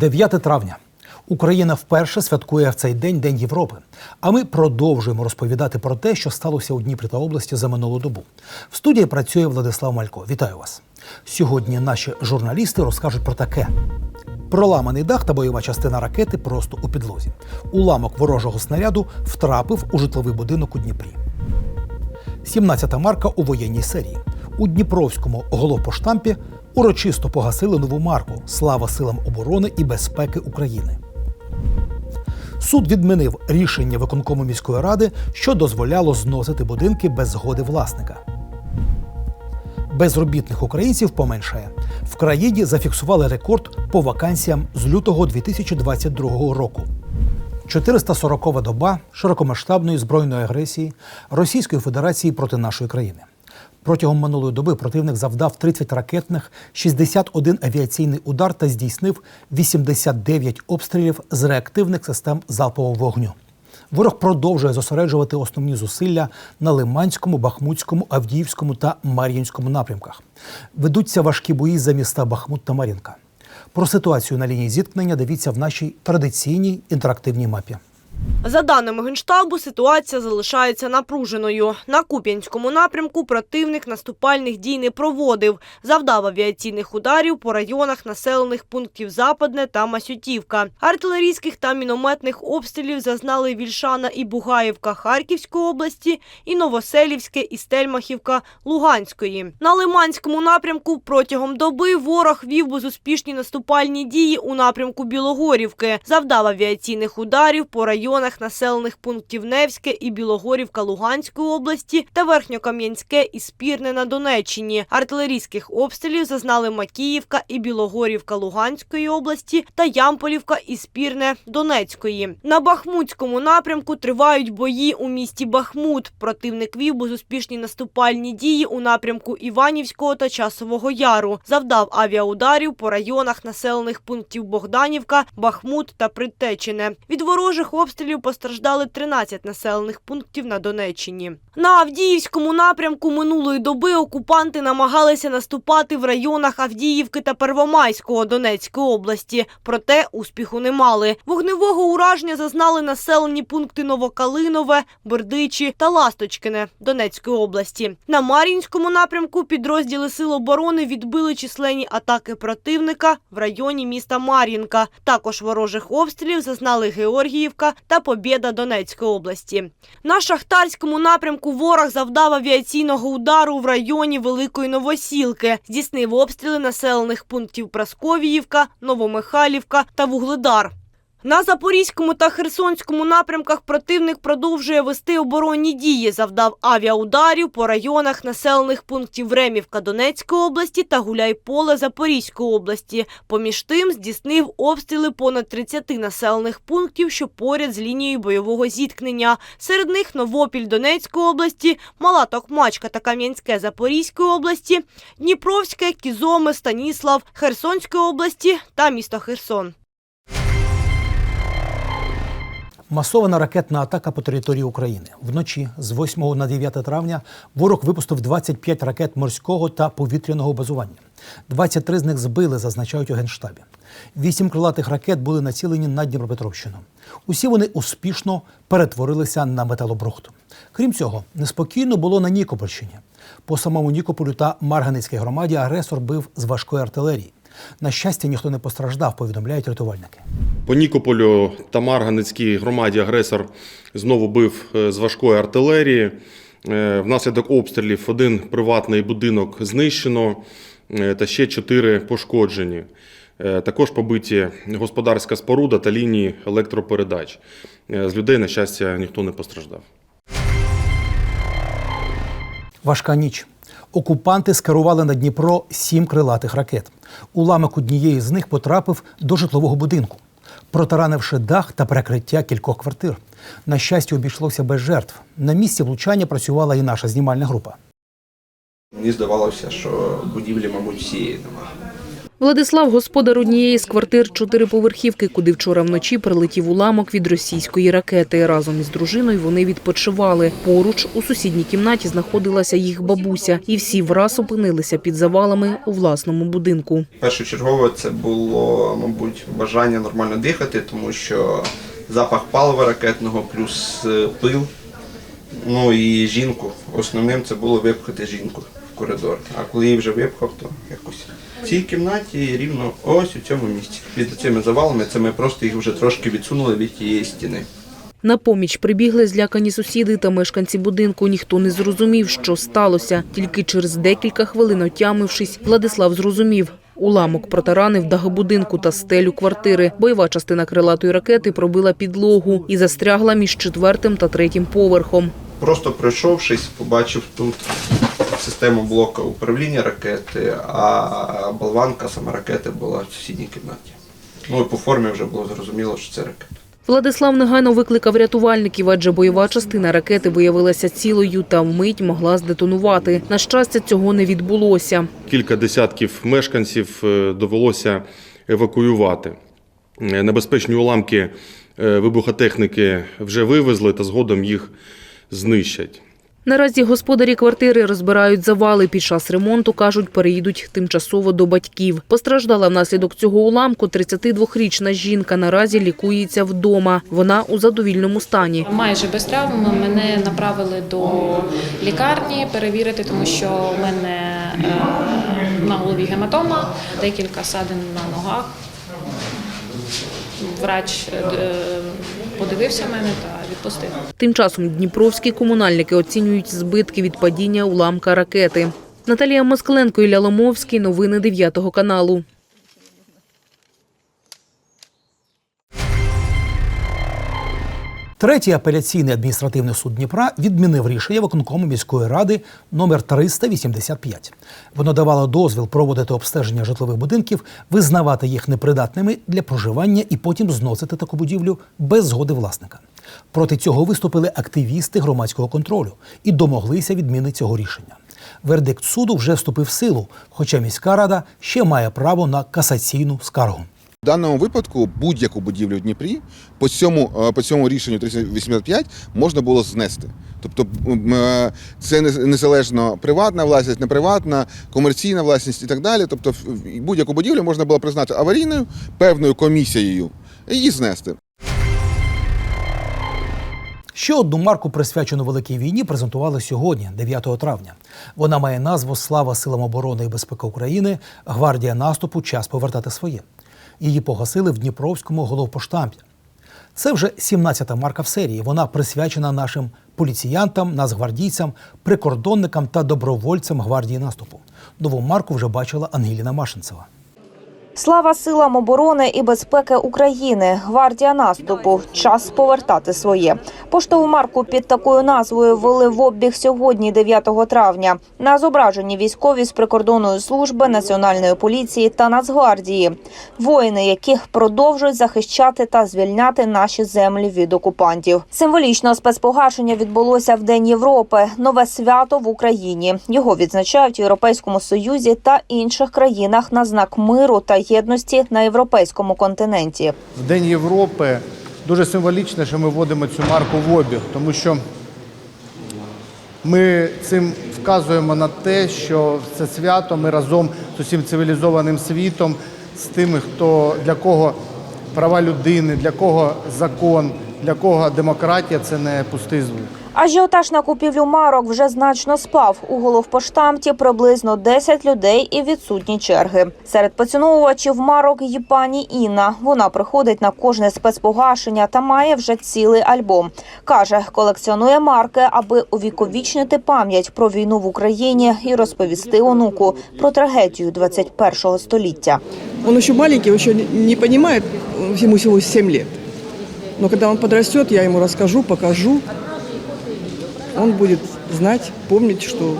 9 травня. Україна вперше святкує в цей день День Європи. А ми продовжуємо розповідати про те, що сталося у Дніпрі та області за минулу добу. В студії працює Владислав Малько. Вітаю вас. Сьогодні наші журналісти розкажуть про таке: проламаний дах та бойова частина ракети просто у підлозі. Уламок ворожого снаряду втрапив у житловий будинок у Дніпрі. 17-та марка у воєнній серії. У Дніпровському головпоштампі урочисто погасили нову марку Слава силам оборони і безпеки України. Суд відмінив рішення виконкому міської ради, що дозволяло зносити будинки без згоди власника. Безробітних українців поменшає. В країні зафіксували рекорд по вакансіям з лютого 2022 року. 440-ва доба широкомасштабної збройної агресії Російської Федерації проти нашої країни. Протягом минулої доби противник завдав 30 ракетних, 61 авіаційний удар та здійснив 89 обстрілів з реактивних систем залпового вогню. Ворог продовжує зосереджувати основні зусилля на Лиманському, Бахмутському, Авдіївському та Мар'їнському напрямках. Ведуться важкі бої за міста Бахмут та Мар'їнка. Про ситуацію на лінії зіткнення дивіться в нашій традиційній інтерактивній мапі. За даними Генштабу, ситуація залишається напруженою. На Куп'янському напрямку противник наступальних дій не проводив. Завдав авіаційних ударів по районах населених пунктів Западне та Масютівка. Артилерійських та мінометних обстрілів зазнали Вільшана і Бугаївка Харківської області і Новоселівське і Стельмахівка Луганської. На Лиманському напрямку протягом доби ворог вів безуспішні наступальні дії у напрямку Білогорівки. Завдав авіаційних ударів по районах населених пунктів Невське і Білогорівка Луганської області та Верхньокам'янське і Спірне на Донеччині. Артилерійських обстрілів зазнали Макіївка і Білогорівка Луганської області та Ямполівка і Спірне Донецької. На Бахмутському напрямку тривають бої у місті Бахмут. Противник вів безуспішні наступальні дії у напрямку Іванівського та Часового Яру. Завдав авіаударів по районах населених пунктів Богданівка, Бахмут та Притечине. Від ворожих обстрілів постраждали 13 населених пунктів на Донеччині. На Авдіївському напрямку минулої доби окупанти намагалися наступати в районах Авдіївки та Первомайського Донецької області, проте успіху не мали. Вогневого ураження зазнали населені пункти Новокалинове, Бердичі та Ласточкине Донецької області. На Мар'їнському напрямку підрозділи Сил оборони відбили численні атаки противника в районі міста Мар'їнка. Також ворожих обстрілів зазнали Георгіївка та Побєда Донецької області. На Шахтарському напрямку ворог завдав авіаційного удару в районі Великої Новосілки. Здійснив обстріли населених пунктів Прасковіївка, Новомихайлівка та Вугледар. На Запорізькому та Херсонському напрямках противник продовжує вести оборонні дії. Завдав авіаударів по районах населених пунктів Ремівка Донецької області та Гуляйполе Запорізької області. Поміж тим здійснив обстріли понад 30 населених пунктів, що поряд з лінією бойового зіткнення. Серед них Новопіль Донецької області, Мала Токмачка та Кам'янське Запорізької області, Дніпровське, Кізоми, Станіслав, Херсонської області та місто Херсон. Масована ракетна атака по території України. Вночі з 8 на 9 травня ворог випустив 25 ракет морського та повітряного базування. 23 з них збили, зазначають у Генштабі. Вісім крилатих ракет були націлені на Дніпропетровщину. Усі вони успішно перетворилися на металобрухт. Крім цього, неспокійно було на Нікопольщині. По самому Нікополю та Марганецькій громаді агресор бив з важкої артилерії. На щастя, ніхто не постраждав, повідомляють рятувальники. По Нікополю та Марганецькій громаді агресор знову бив е, з важкої артилерії. Е, Внаслідок обстрілів один приватний будинок знищено е, та ще чотири пошкоджені. Також побиті господарська споруда та лінії електропередач. З людей, на щастя, ніхто не постраждав. Важка ніч. Окупанти скерували на Дніпро сім крилатих ракет. Уламок однієї з них потрапив до житлового будинку, протаранивши дах та перекриття кількох квартир. На щастя, обійшлося без жертв. На місці влучання працювала і наша знімальна група. Мені здавалося, що будівлі, мабуть, всієї немає. Владислав господар однієї з квартир чотириповерхівки, куди вчора вночі прилетів уламок від російської ракети. Разом із дружиною вони відпочивали. Поруч у сусідній кімнаті знаходилася їх бабуся, і всі враз опинилися під завалами у власному будинку. Першочергово це було, мабуть, бажання нормально дихати, тому що запах палива ракетного плюс е, пил. Ну і жінку. Основним це було випхати жінку коридор. А коли її вже випхав, то якось. В цій кімнаті рівно ось у цьому місці. Під цими завалами це ми просто їх вже трошки відсунули від тієї стіни. На поміч прибігли злякані сусіди та мешканці будинку. Ніхто не зрозумів, що сталося. Тільки через декілька хвилин, отямившись, Владислав зрозумів. Уламок протаранив дах будинку та стелю квартири. Бойова частина крилатої ракети пробила підлогу і застрягла між четвертим та третім поверхом. Просто пройшовшись, побачив тут систему блока управління ракети, а болванка сама ракети була в сусідній кімнаті. Ну і по формі вже було зрозуміло, що це ракета. Владислав негайно викликав рятувальників, адже бойова частина ракети виявилася цілою та вмить могла здетонувати. На щастя, цього не відбулося. Кілька десятків мешканців е, довелося евакуювати. Е, Небезпечні уламки е, вибухотехніки вже вивезли та згодом їх знищать. Наразі господарі квартири розбирають завали. Під час ремонту, кажуть, переїдуть тимчасово до батьків. Постраждала внаслідок цього уламку 32-річна жінка. Наразі лікується вдома. Вона у задовільному стані. Майже без травм мене направили до лікарні перевірити, тому що в мене е, на голові гематома, декілька садин на ногах. Врач е, подивився мене та відпустив. Тим часом дніпровські комунальники оцінюють збитки від падіння уламка ракети. Наталія Москаленко, Ілля Ломовський. Новини 9 каналу. Третій апеляційний адміністративний суд Дніпра відмінив рішення виконкому міської ради номер 385. Воно давало дозвіл проводити обстеження житлових будинків, визнавати їх непридатними для проживання і потім зносити таку будівлю без згоди власника. Проти цього виступили активісти громадського контролю і домоглися відміни цього рішення. Вердикт суду вже вступив в силу, хоча міська рада ще має право на касаційну скаргу. В даному випадку будь-яку будівлю в Дніпрі по цьому, е, по цьому рішенню 385 можна було знести. Тобто е, це не- незалежно приватна власність, неприватна, комерційна власність і так далі. Тобто будь-яку будівлю можна було признати аварійною певною комісією і її знести. Ще одну марку, присвячену великій війні, презентували сьогодні, 9 травня. Вона має назву Слава силам оборони і безпеки України. Гвардія наступу час повертати своє. Її погасили в Дніпровському головпоштампі. Це вже 17-та марка в серії. Вона присвячена нашим поліціянтам, нацгвардійцям, прикордонникам та добровольцям гвардії наступу. Нову марку вже бачила Ангеліна Машинцева. Слава силам оборони і безпеки України. Гвардія наступу. Час повертати своє. Поштову марку під такою назвою ввели в обіг сьогодні, 9 травня. На зображенні військові з прикордонної служби, національної поліції та Нацгвардії. Воїни, яких продовжують захищати та звільняти наші землі від окупантів. Символічно спецпогашення відбулося в День Європи. Нове свято в Україні. Його відзначають в Європейському Союзі та інших країнах на знак миру та єдності на європейському континенті. в День Європи дуже символічно, що ми вводимо цю марку в обіг, тому що ми цим вказуємо на те, що це свято ми разом з усім цивілізованим світом, з тими, хто для кого права людини, для кого закон, для кого демократія це не пустий звук. Ажіотаж на купівлю марок вже значно спав. У головпоштамті приблизно 10 людей і відсутні черги. Серед поціновувачів марок є пані Інна. Вона приходить на кожне спецпогашення та має вже цілий альбом. Каже, колекціонує марки, аби увіковічнити пам'ять про війну в Україні і розповісти онуку про трагедію 21-го століття. Он еще маленький, он еще не понимает, ему всего 7 лет. Но когда он подрастет, я ему расскажу, покажу. Он будет знать, помнить, что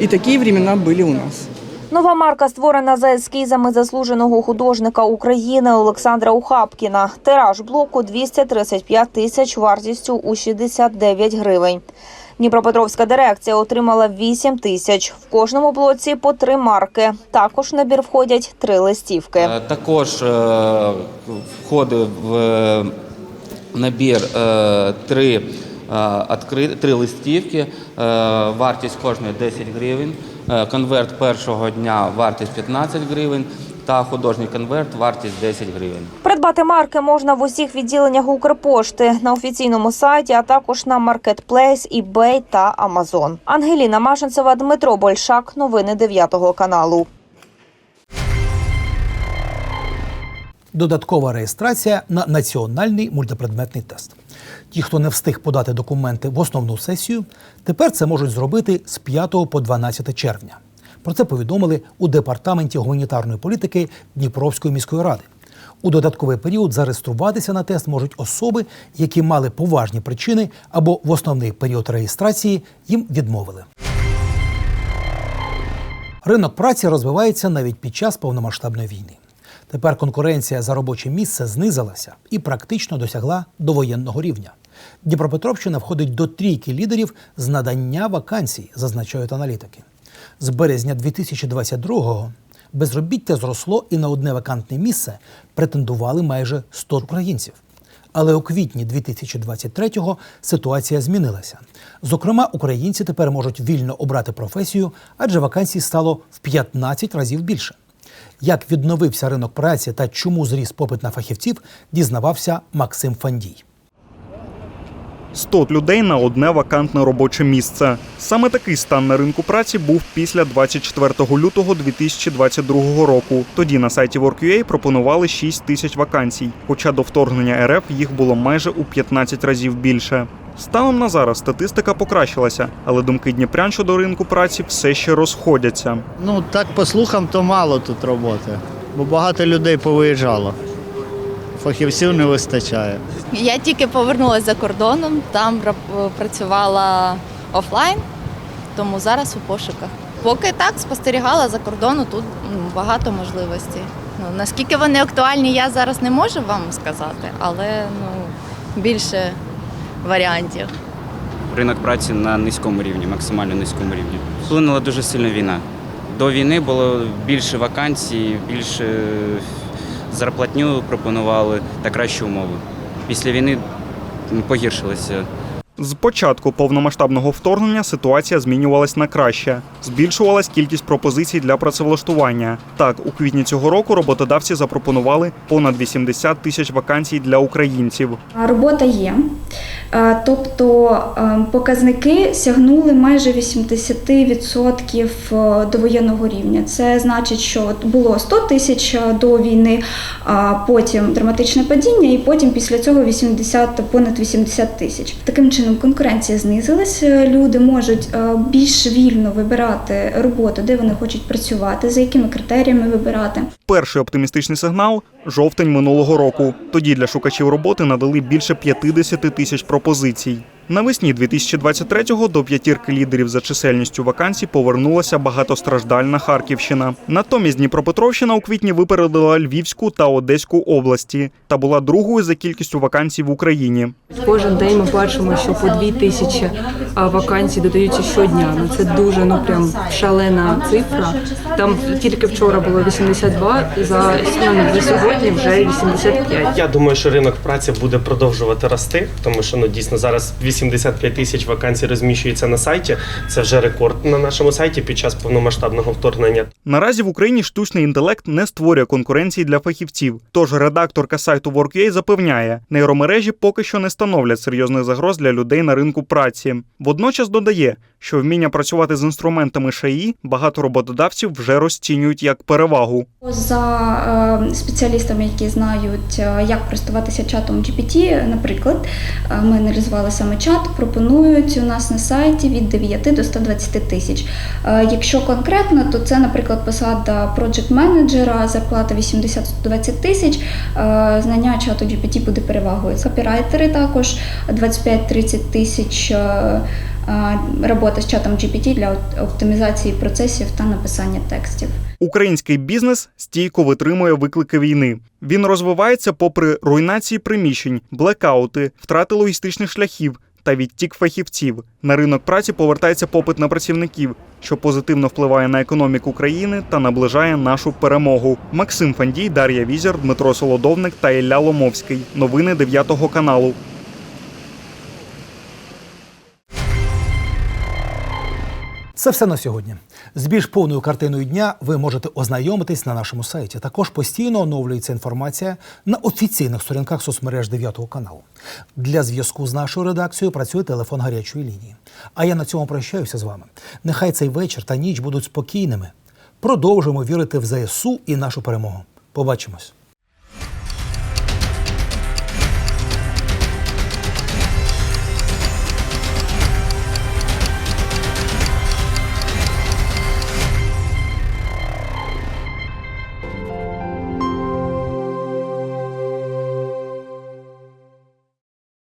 и такие времена были у нас. Нова марка створена за ескізами заслуженого художника України Олександра Ухапкіна. Тираж блоку 235 тисяч вартістю у 69 гривень. Дніпропетровська дирекція отримала 8 тисяч. В кожному блоці по три марки. Також в набір входять три листівки. Е, Також е, входить в е, набір три, три листівки, е, вартість кожної 10 гривень, е, конверт першого дня вартість 15 гривень та художній конверт вартість 10 гривень. Придбати марки можна в усіх відділеннях Укрпошти на офіційному сайті, а також на Marketplace, eBay та Amazon. Ангеліна Машинцева, Дмитро Большак. Новини 9 каналу. Додаткова реєстрація на національний мультипредметний тест. Ті, хто не встиг подати документи в основну сесію, тепер це можуть зробити з 5 по 12 червня. Про це повідомили у департаменті гуманітарної політики Дніпровської міської ради. У додатковий період зареєструватися на тест можуть особи, які мали поважні причини або в основний період реєстрації їм відмовили. Ринок праці розвивається навіть під час повномасштабної війни. Тепер конкуренція за робоче місце знизилася і практично досягла довоєнного рівня. Дніпропетровщина входить до трійки лідерів з надання вакансій, зазначають аналітики. З березня 2022-го безробіття зросло і на одне вакантне місце претендували майже 100 українців. Але у квітні 2023-го ситуація змінилася. Зокрема, українці тепер можуть вільно обрати професію, адже вакансій стало в 15 разів більше. Як відновився ринок праці та чому зріс попит на фахівців, дізнавався Максим Фандій. 100 людей на одне вакантне робоче місце. Саме такий стан на ринку праці був після 24 лютого 2022 року. Тоді на сайті Work.ua пропонували 6 тисяч вакансій, хоча до вторгнення РФ їх було майже у 15 разів більше. Станом на зараз статистика покращилася, але думки дніпрян щодо ринку праці все ще розходяться. Ну, так по слухам, то мало тут роботи, бо багато людей повиїжджало. Фахівців не вистачає. Я тільки повернулася за кордоном, там працювала офлайн, тому зараз у пошуках. Поки так спостерігала за кордону, тут багато можливостей. Ну, наскільки вони актуальні, я зараз не можу вам сказати, але ну, більше варіантів. ринок праці на низькому рівні, максимально низькому рівні. Вплинула дуже сильно війна. До війни було більше вакансій, більше зарплатню пропонували та кращі умови. Після війни погіршилося. З початку повномасштабного вторгнення ситуація змінювалась на краще. Збільшувалась кількість пропозицій для працевлаштування. Так, у квітні цього року роботодавці запропонували понад 80 тисяч вакансій для українців. Робота є. Е, Тобто е, показники сягнули майже 80% е, довоєнного рівня. Це значить, що було 100 тисяч е, до війни, а потім драматичне падіння, і потім після цього 80, понад 80 тисяч. Таким чином конкуренція знизилась. Люди можуть е, більш вільно вибирати роботу, де вони хочуть працювати, за якими критеріями вибирати. Перший оптимістичний сигнал жовтень минулого року. Тоді для шукачів роботи надали більше 50 тисяч пропозицій. Навесні 2023-го до п'ятірки лідерів за чисельністю вакансій повернулася багатостраждальна Харківщина. Натомість Дніпропетровщина у квітні випередила Львівську та Одеську області та була другою за кількістю вакансій в Україні. Кожен день ми бачимо, що по дві тисячі вакансій додаються щодня. Ну це дуже ну прям шалена цифра. Там тільки вчора було 82, за, ну, за сьогодні вже 85. Я думаю, що ринок праці буде продовжувати рости, тому що ну дійсно зараз 85 тисяч вакансій розміщується на сайті. Це вже рекорд на нашому сайті під час повномасштабного вторгнення. Наразі в Україні штучний інтелект не створює конкуренції для фахівців. Тож редакторка сайту Work.ua запевняє, нейромережі поки що не становлять серйозних загроз для людей на ринку праці. Водночас додає, що вміння працювати з інструментами ШАІ багато роботодавців вже розцінюють як перевагу. За е, спеціалістами, які знають, е, як користуватися чатом GPT, наприклад, е, ми аналізували саме чат, пропонують у нас на сайті від 9 до 120 тисяч. Якщо конкретно, то це, наприклад, посада проджект менеджера, зарплата 80-120 тисяч, знання чату GPT буде перевагою. Копірайтери також 25-30 тисяч. Робота з чатом GPT для оптимізації процесів та написання текстів. Український бізнес стійко витримує виклики війни. Він розвивається попри руйнації приміщень, блекаути, втрати логістичних шляхів та відтік фахівців. На ринок праці повертається попит на працівників, що позитивно впливає на економіку країни та наближає нашу перемогу. Максим Фандій, Дар'я Візер, Дмитро Солодовник та Ілля Ломовський. Новини 9 каналу. Це все на сьогодні. З більш повною картиною дня ви можете ознайомитись на нашому сайті. Також постійно оновлюється інформація на офіційних сторінках соцмереж 9 каналу. Для зв'язку з нашою редакцією працює телефон гарячої лінії. А я на цьому прощаюся з вами. Нехай цей вечір та ніч будуть спокійними. Продовжуємо вірити в ЗСУ і нашу перемогу. Побачимось.